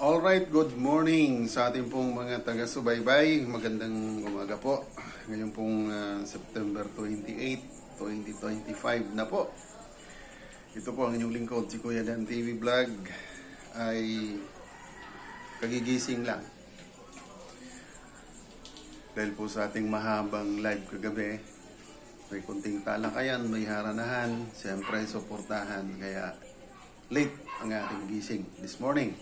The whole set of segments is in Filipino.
Alright, good morning sa ating pong mga taga-subaybay. Magandang umaga po. Ngayon pong ah, September 28, 2025 na po. Ito po ang inyong lingkod, si Kuya Dan TV Vlog ay kagigising lang. Dahil po sa ating mahabang live kagabi, may kunting talakayan, may haranahan, siyempre suportahan. Kaya late ang ating gising this morning.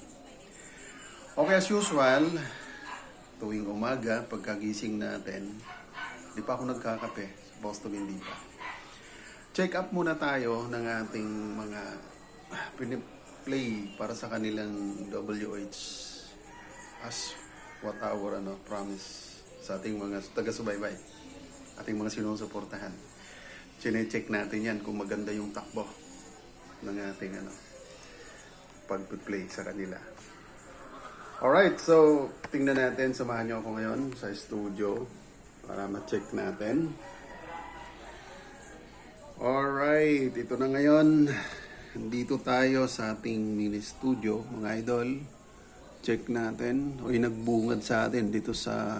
Okay, as usual, tuwing umaga, pagkagising natin, di pa ako nagkakape. Supposed to be hindi pa. Check up muna tayo ng ating mga play para sa kanilang WH as what our ano, promise sa ating mga taga-subaybay, ating mga sinusuportahan. Chine-check natin yan kung maganda yung takbo ng ating ano, pag-play sa kanila. Alright, so tingnan natin, samahan niyo ako ngayon sa studio para ma-check natin. Alright, ito na ngayon. Dito tayo sa ating mini studio, mga idol. Check natin. O nagbungad sa atin dito sa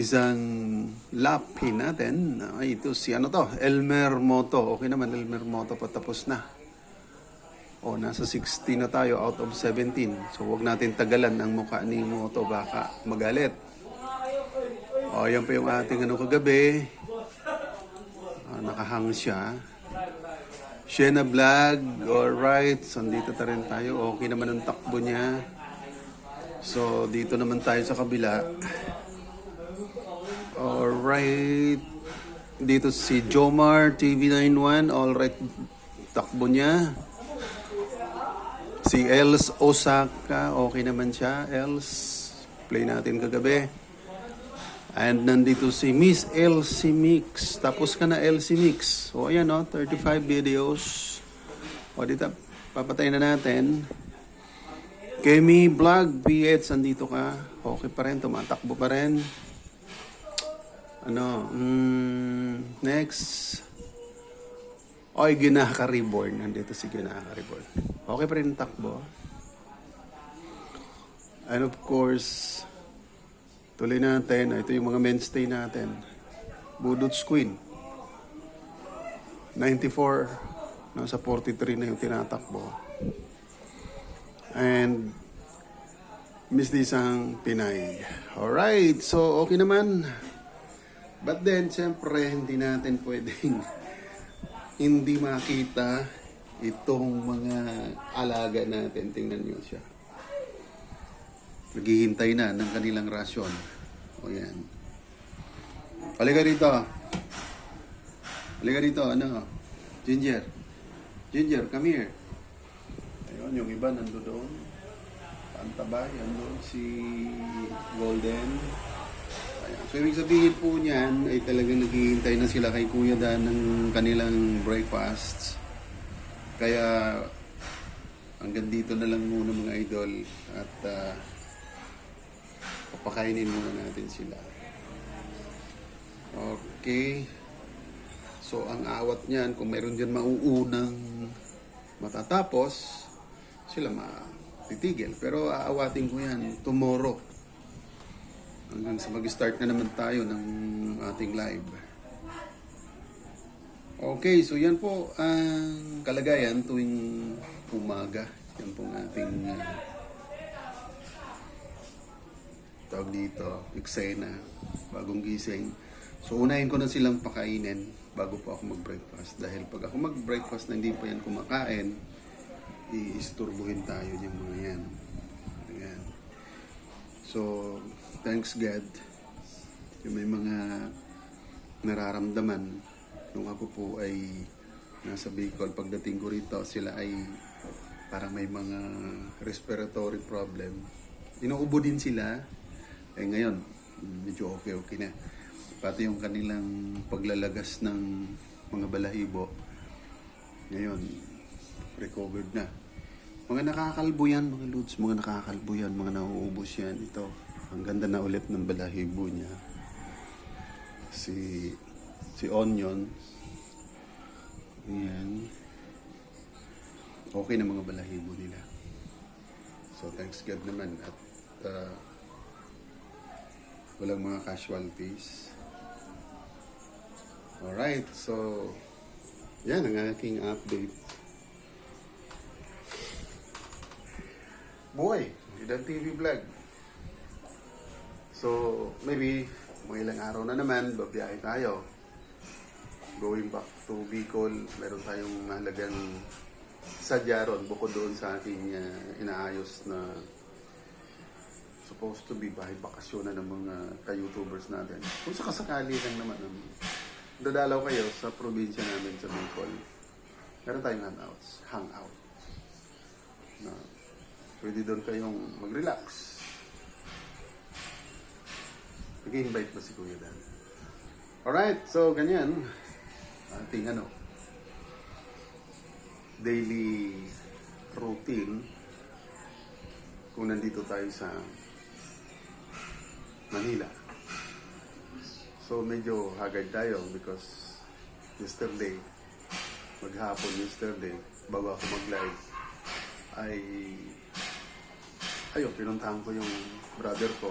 isang lapin natin. Ito si ano to? Elmer Moto. Okay naman, Elmer Moto patapos na. O, nasa 16 na tayo out of 17. So, wag natin tagalan ang mukha ni Moto. Baka magalit. O, yan pa yung ating ano kagabi. Ah, nakahang siya. Shena Vlog. Alright. So, dito ta rin tayo. Okay naman ang takbo niya. So, dito naman tayo sa kabila. Alright. Dito si Jomar TV91. Alright. Takbo niya. Si Els Osaka, okay naman siya. Els, play natin kagabi. And nandito si Miss Elsie Mix. Tapos ka na Elsie Mix. O ayan o, 35 videos. O dito, papatay na natin. Kemi Vlog, PH, andito ka. Okay pa rin, tumatakbo pa rin. Ano, mm, next. Oy, Ginaka Reborn. Nandito si Ginaka Reborn. Okay pa rin takbo. And of course, tuloy natin. Ito yung mga mainstay natin. Budots Queen. 94. Nasa 43 na yung tinatakbo. And Miss Disang Pinay. Alright, so okay naman. But then, siyempre, hindi natin pwedeng hindi makita itong mga alaga natin. Tingnan nyo siya. Naghihintay na ng kanilang rasyon. O yan. Halika dito. Halika dito, ano? Ginger. Ginger, come here. Ayun, yung iba nando doon. Pantabay, andun si Golden. Ayan. So, ibig sabihin po niyan ay talagang naghihintay na sila kay Kuya Dan ng kanilang breakfast. Kaya, hanggang dito na lang muna mga idol at ah, papakainin muna natin sila. Okay. So, ang awat niyan, kung meron dyan mauunang matatapos, sila matitigil. Pero aawatin ko yan tomorrow hanggang sa mag-start na naman tayo ng ating live. Okay, so yan po ang kalagayan tuwing umaga. Yan po ang ating uh, tawag dito, eksena, bagong gising. So unahin ko na silang pakainin bago po ako mag-breakfast. Dahil pag ako mag-breakfast na hindi pa yan kumakain, iisturbuhin tayo yung mga yan. Ayan. So, thanks God. Yung may mga nararamdaman nung ako po ay nasa Bicol. Pagdating ko rito, sila ay parang may mga respiratory problem. Inuubo din sila. Eh ngayon, medyo okay-okay na. Pati yung kanilang paglalagas ng mga balahibo. Ngayon, recovered na. Mga nakakalbo yan, mga lods, mga nakakalbo yan, mga nauubos yan. Ito, ang ganda na ulit ng balahibo niya. Si, si Onion. Ayan. Okay na mga balahibo nila. So thanks God naman at uh, walang mga casualties. Alright, so yan ang aking update. Buhay, Idan TV vlog. So, maybe mga ilang araw na naman, babiyahe tayo. Going back to Bicol, meron tayong mahalagang sadya ron bukod doon sa ating uh, inaayos na supposed to be bahay bakasyon na ng mga ka-YouTubers natin. Kung sakasakali lang naman, um, dadalaw kayo sa probinsya namin sa Bicol. Meron tayong hangouts, hangout. Na pwede doon kayong mag-relax. Nag-invite ba si Kuya Dan? Alright, so ganyan. Ating ano, daily routine kung nandito tayo sa Manila. So medyo haggard tayo because yesterday, maghapon yesterday, bago ako mag-live, ay ayun, pinuntahan ko yung brother ko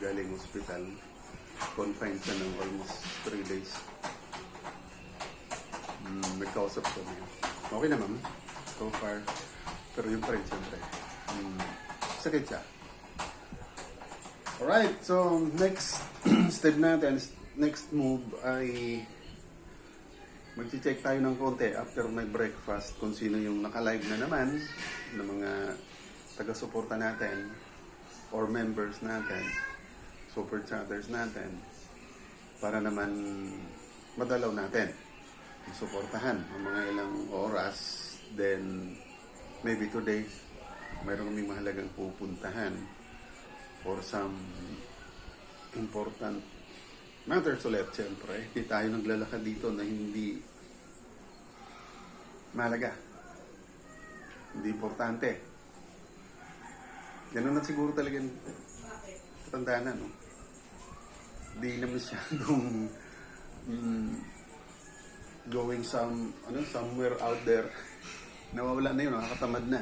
galing hospital. Confined siya ng almost 3 days. Mm, nagkausap ko niya. Okay naman. So far. Pero yung rin siyempre. Mm, sakit siya. Alright, so next step natin, next move ay magche-check tayo ng konti after my breakfast kung sino yung naka-live na naman ng mga taga-suporta natin or members natin, super chatters natin para naman madalaw natin suportahan ang mga ilang oras then maybe today mayroon kaming mahalagang pupuntahan for some important matters ulit siyempre hindi tayo naglalakad dito na hindi mahalaga hindi importante. Ganun na siguro talaga yung tatandaan na no hindi na masyadong mm, going some ano somewhere out there. Nawawala na yun nakakatamad na.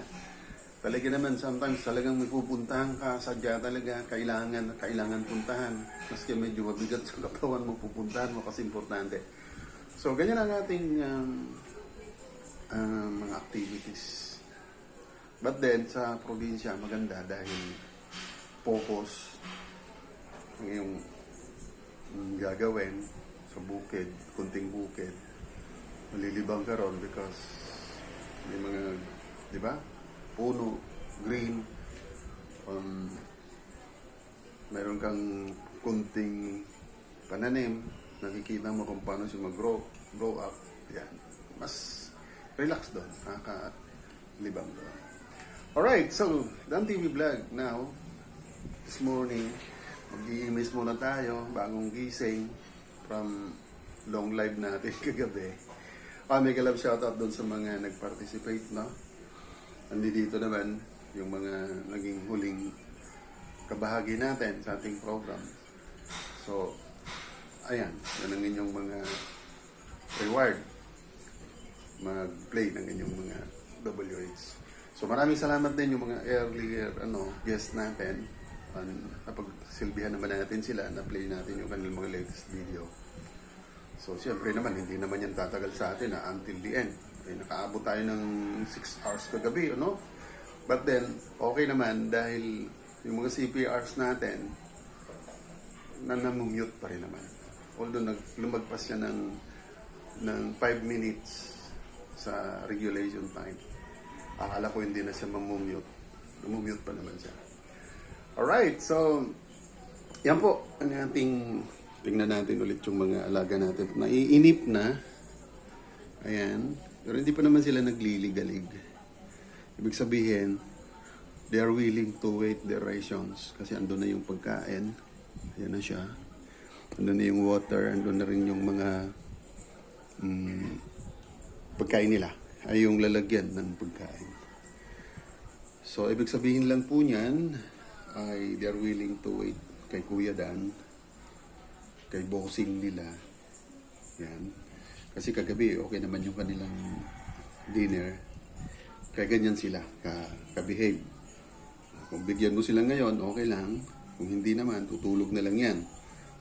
Talaga naman sometimes talagang may pupuntahan ka sadya talaga kailangan kailangan puntahan. Maski medyo mabigat sa katawan mo pupuntahan mo kasi importante. So ganyan ang ating um, um, mga activities. But then sa probinsya maganda dahil focus ang gagawin sa bukid, kunting bukid, malilibang ka ron because may mga, di ba? Puno, green, um, mayroon kang kunting pananim, nakikita mo kung paano siya mag-grow, grow up, yan. Mas relax doon, nakakalibang doon. Alright, so, Dan TV Vlog now, this morning, mag-i-miss muna tayo, bagong gising from long live natin kagabi. Ah, may kalab shoutout doon sa mga nag-participate, no? Andi dito naman yung mga naging huling kabahagi natin sa ating program. So, ayan, yan ang inyong mga reward. Mag-play ng inyong mga WH. So, maraming salamat din yung mga earlier ano, guest natin. Um, napagsilbihan naman natin sila na play natin yung kanilang mga latest video. So, siyempre naman, hindi naman yan tatagal sa atin na until the end. Eh, nakaabot tayo ng 6 hours kagabi, ano? But then, okay naman dahil yung mga CPRs natin, na namumute pa rin naman. Although nag, lumagpas siya ng, ng 5 minutes sa regulation time. Akala ko hindi na siya mamumute. Namumute pa naman siya. Alright, so, yan po ang ating tingnan natin ulit yung mga alaga natin. Naiinip na. Ayan. Pero hindi pa naman sila nagliligalig. Ibig sabihin, they are willing to wait their rations. Kasi andun na yung pagkain. Ayan na siya. Andun na yung water. Andun na rin yung mga mm, pagkain nila. Ay yung lalagyan ng pagkain. So, ibig sabihin lang po niyan, ay they are willing to wait kay Kuya Dan, kay bossing nila. Yan. Kasi kagabi, okay naman yung kanilang dinner. Kaya ganyan sila, ka, ka-behave. Kung bigyan mo sila ngayon, okay lang. Kung hindi naman, tutulog na lang yan.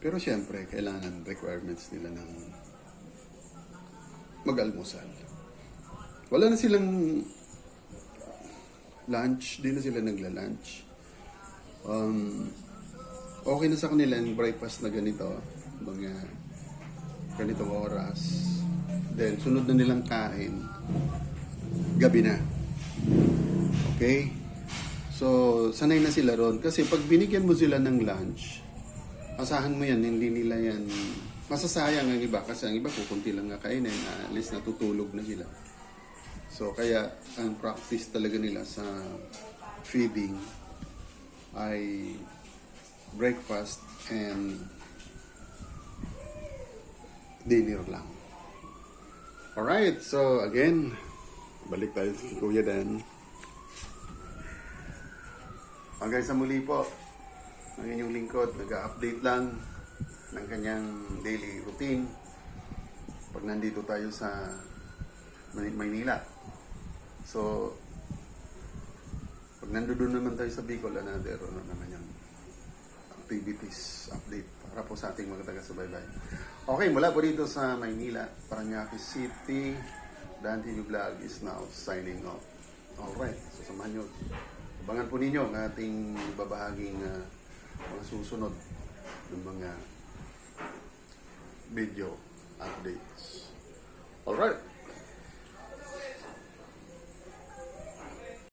Pero siyempre, kailangan requirements nila ng mag-almusal. Wala na silang lunch, di na sila nagla-lunch. Um, okay na sa kanila yung breakfast na ganito, mga ganitong oras. Then, sunod na nilang kain, gabi na. Okay? So, sanay na sila ron. Kasi pag binigyan mo sila ng lunch, asahan mo yan, hindi nila yan, masasayang ang iba. Kasi ang iba, kukunti lang nga kainin, at least natutulog na sila. So, kaya ang practice talaga nila sa feeding ay breakfast and dinner lang. Alright, so again, balik tayo kay Kuya Dan. Hanggang sa muli po, ang inyong lingkod, nag-update lang ng kanyang daily routine pag nandito tayo sa Maynila. So, nandoon naman tayo sa Bicol, another ano naman yung activities update para po sa ating mga taga-subaybay. Okay, mula po dito sa Maynila, Paranaque City, Dan TV Vlog is now signing off. Alright, so samahan nyo. Abangan po ninyo ang ating babahaging ah, mga susunod ng mga video updates. Alright,